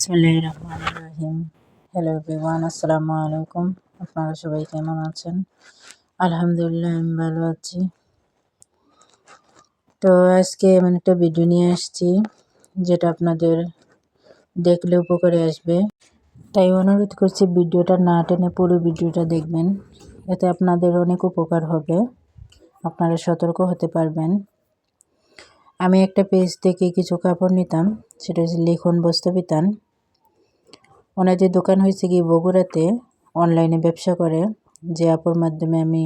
বিসমিল্লাহির রহমানির রহিম hello everyone আসসালামু আলাইকুম আপনারা সবাই কেমন আছেন? আলহামদুলিল্লাহ, আমি ভালো আছি। তো আজকে আমি একটা ভিডিও নিয়ে আসছি, যেটা আপনাদের দেখলে উপকারে আসবে। তাই অনুরোধ করছি ভিডিওটা না টেনে পুরো ভিডিওটা দেখবেন। এতে আপনাদের অনেক উপকার হবে। আপনারা সতর্ক হতে পারবেন। আমি একটা পেজ থেকে কিছু কাপড় নিতাম, সেটা হচ্ছে লিখন বস্ত্রবিতান ওনাদের দোকান হয়েছে কি বগুড়াতে অনলাইনে ব্যবসা করে, যে আপুর মাধ্যমে আমি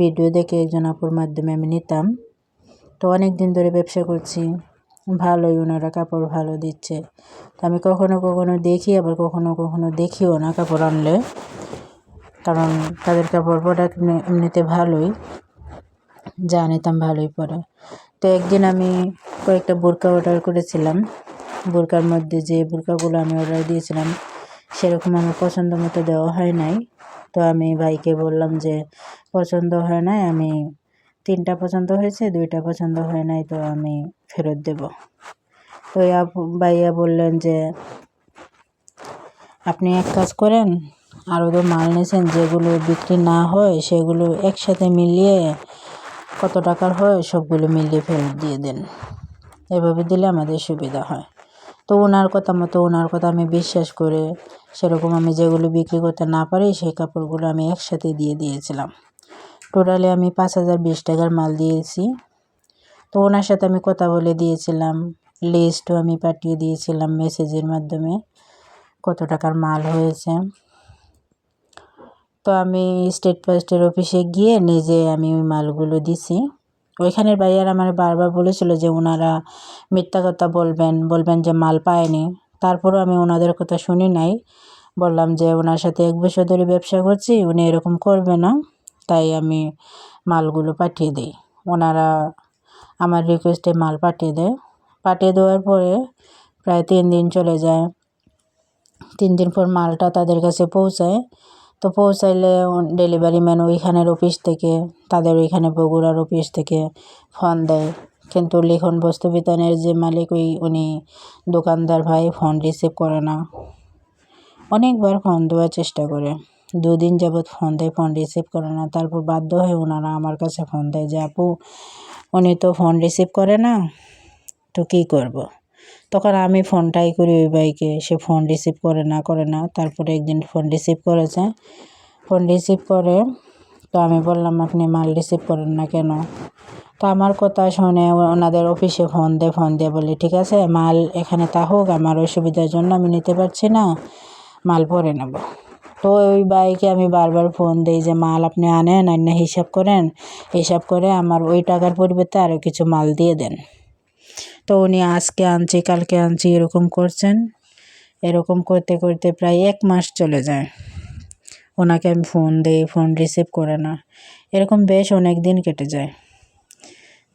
ভিডিও দেখে একজন আপুর মাধ্যমে আমি নিতাম। তো অনেক দিন ধরে ব্যবসা করছি, ভালোই ওনারা কাপড় ভালো দিচ্ছে। তো আমি কখনো কখনো দেখি, আবার কখনো কখনো দেখিও না কাপড় আনলে। কারণ তাদের কাপড় প্রোডাক্ট এমনিতে ভালোই, যা নিতাম ভালোই পরে। তো একদিন আমি কয়েকটা বোরকা অর্ডার করেছিলাম। বোরকার মধ্যে যে বোরকাগুলো আমি অর্ডার দিয়েছিলাম সেরকম আমার পছন্দ মতো দেওয়া হয় নাই। তো আমি ভাইকে বললাম যে, পছন্দ হয় নাই, আমি তিনটা পছন্দ হয়েছে, দুইটা পছন্দ হয় নাই, তো আমি ফেরত দেব। তো ভাইয়া বললেন যে, আপনি এক কাজ করেন আরও তো মাল নিয়েছেন যেগুলো বিক্রি না হয়, সেগুলো একসাথে মিলিয়ে কত টাকার হয়, সবগুলো মিলিয়ে ফেরত দিয়ে দেন। এভাবে দিলে আমাদের সুবিধা হয়। তো ওনার কথা মতো ওনার কথা আমি বিশ্বাস করে সেরকম আমি যেগুলো বিক্রি করতে না পারি সেই কাপড়গুলো আমি একসাথে দিয়ে দিয়েছিলাম। টোটালি আমি পাঁচ হাজার বিশ টাকার মাল দিয়েছি। তো ওনার সাথে আমি কথা বলে দিয়েছিলাম। লিস্টও আমি পাঠিয়ে দিয়েছিলাম মেসেজের মাধ্যমে কত টাকার মাল হয়েছে। তো আমি স্টেট পোস্টের অফিসে গিয়ে নিজে আমি ওই মালগুলো দিছি। ওইখানের ভাইয়ারা আমার বারবার বলেছিল যে ওনারা মিথ্যা কথা বলবেন বলবেন যে মাল পায়নি। তারপরেও আমি ওনাদের কথা শুনি নাই। বললাম যে ওনার সাথে এক বছর ধরে ব্যবসা করছি, উনি এরকম করবে না। তাই আমি মালগুলো পাঠিয়ে দিই। ওনারা আমার রিকোয়েস্টে মাল পাঠিয়ে দেয়। পাঠিয়ে দেওয়ার পরে প্রায় তিন দিন চলে যায়। তিন দিন পর মালটা তাদের কাছে পৌঁছায়। তো পৌঁছাইলে ডেলিভারি ম্যান ওইখানের অফিস থেকে, তাদের ওইখানে বগুড়ার অফিস থেকে ফোন দেয়। কিন্তু লিখন বস্তু বিতানের যে মালিক ওই, উনি দোকানদার ভাই ফোন রিসিভ করে না। অনেকবার ফোন দেওয়ার চেষ্টা করে। দুদিন যাবৎ ফোন দেয় ফোন রিসিভ করে না। তারপর বাধ্য হয়ে ওনারা আমার কাছে ফোন দেয় যে, আপু, উনি তো ফোন রিসিভ করে না, তো কী করব। তখন আমি ফোনটাই করি ওই ভাইকে। সে ফোন রিসিভ করে না করে না। তারপরে একদিন ফোন রিসিভ করেছে। ফোন রিসিভ করে তো আমি বললাম, আপনি মাল রিসিভ করেন না কেন? তো আমার কথা শুনে ওনাদের অফিসে ফোন দে, ফোন দিয়ে বলি, ঠিক আছে, মাল এখানে তা হোক আমার অসুবিধার জন্য আমি নিতে পারছি না, মাল পরে নেব। তো ওই বাইকে আমি বারবার ফোন দিই যে, মাল আপনি আনেন আর না হিসাব করেন। হিসাব করে আমার ওই টাকার পরিবর্তে আরও কিছু মাল দিয়ে দেন। তো উনি আজকে আনছি, কালকে আনছি, এরকম করছেন। এরকম করতে করতে প্রায় এক মাস চলে যায়। ওনাকে আমি ফোন দিই ফোন রিসিভ করে না। এরকম বেশ অনেক দিন কেটে যায়।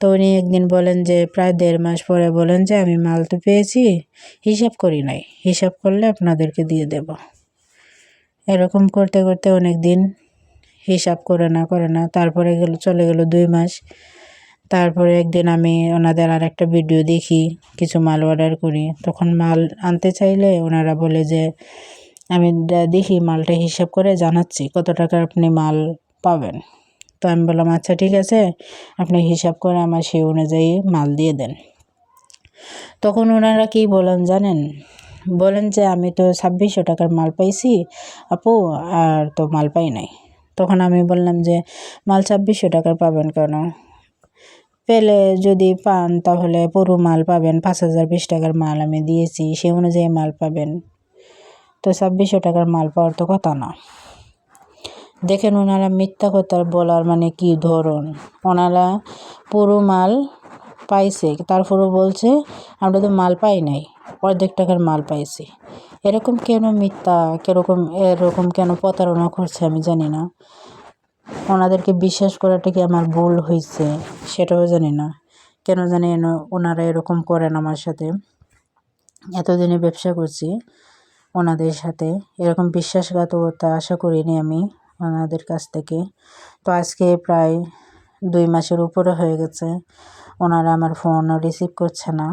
তো উনি একদিন বলেন যে, প্রায় দেড় মাস পরে বলেন যে, আমি মাল তো পেয়েছি, হিসাব করি নাই। হিসাব করলে আপনাদেরকে দিয়ে দেব। এরকম করতে করতে অনেক দিন হিসাব করে না করে না, তারপরে গেল, চলে গেল দুই মাস। তারপরে একদিন আমি ওনাদের আর একটা ভিডিও দেখি, কিছু মাল অর্ডার করি। তখন মাল আনতে চাইলে ওনারা বলে যে, আমি দেখি মালটা হিসাব করে জানাচ্ছি, কত টাকার আপনি মাল পাবেন? তো আমি বললাম আচ্ছা ঠিক আছে, আপনি হিসাব করে আমার সেই অনুযায়ী মাল দিয়ে দেন। তখন ওনারা কি বলেন জানেন? বলেন যে, আমি তো ছাব্বিশশো টাকার মাল পাইছি, আপু, আর তো মাল পাই নাই। তখন আমি বললাম যে, মাল ছাব্বিশশো টাকার পাবেন কেন? পেলে যদি পান, তাহলে পুরো মাল পাবেন। পাঁচ হাজার বিশ টাকার মাল আমি দিয়েছি, সে অনুযায়ী মাল পাবেন। তো ছাব্বিশশো টাকার মাল পাওয়ার তো কথা না। দেখেন ওনারা মিথ্যা কথা বলার মানে কি ধরন? ওনারা পুরো মাল পাইছে, তারপরও বলছে, আমরা তো মাল পাই নাই, অর্ধেক টাকার মাল পাইছি। এরকম কেন মিথ্যা, কীরকম, এরকম কেন প্রতারণা করছে আমি জানি না। ওনাদেরকে বিশ্বাস করাটা কি আমার ভুল হয়েছে সেটাও জানি না। কেন জানি ওনারা এরকম করেন আমার সাথে। এতদিনে ব্যবসা করছি ওনাদের সাথে। এরকম বিশ্বাসঘাতকতা আশা করিনি আমি ওনাদের কাছ থেকে। তো আজকে প্রায় দুই মাসের উপরে হয়ে গেছে। ওনারা আমার ফোনও রিসিভ করছে না।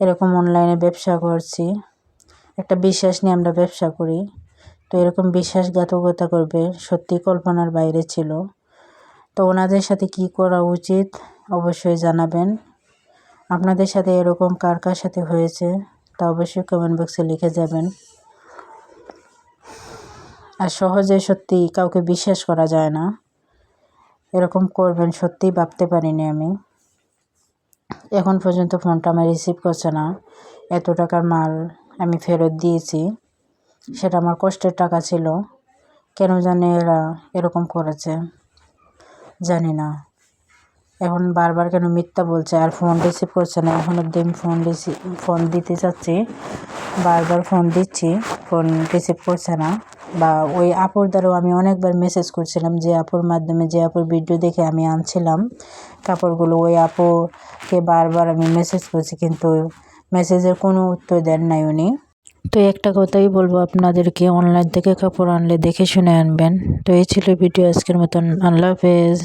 এরকম অনলাইনে ব্যবসা করছি। একটা বিশ্বাস নিয়ে আমরা ব্যবসা করি। তো এরকম বিশ্বাসঘাতকতা করবে, সত্যি কল্পনার বাইরে ছিল। তো ওনাদের সাথে কি করা উচিত অবশ্যই জানাবেন। আপনাদের সাথে এরকম কার কার সাথে হয়েছে তা অবশ্যই কমেন্ট বক্সে লিখে যাবেন। আর সহজে সত্যি কাউকে বিশ্বাস করা যায় না। এরকম করবেন সত্যিই ভাবতে পারিনি আমি। এখন পর্যন্ত ফোনটা আমার রিসিভ করছে না। এত টাকার মাল আমি ফেরত দিয়েছি। সেটা আমার কষ্টের টাকা ছিল। কেন জানি এরা এরকম করেছে, জানি না। এখন বারবার কেন মিথ্যা বলছে আর ফোন রিসিভ করছে না। এখন অব্দি আমি ফোন রিসিভ ফোন দিতে চাচ্ছি, বারবার ফোন দিচ্ছি ফোন রিসিভ করছে না। বা ওই আপুর দ্বারাও আমি অনেকবার মেসেজ করছিলাম যে আপুর মাধ্যমে যে আপুর ভিডিও দেখে আমি আনছিলাম, কাপড়গুলো ওই আপুকে বারবার আমি মেসেজ করছি কিন্তু মেসেজের কোনো উত্তর দেন নাই উনি। তো একটা কথাই বলব, আপনাদেরকে অনলাইন থেকে কাপড় আনলে দেখে শুনে আনবেন। তো এই ছিল ভিডিও আজকের মতন। আল্লাহ হাফেজ।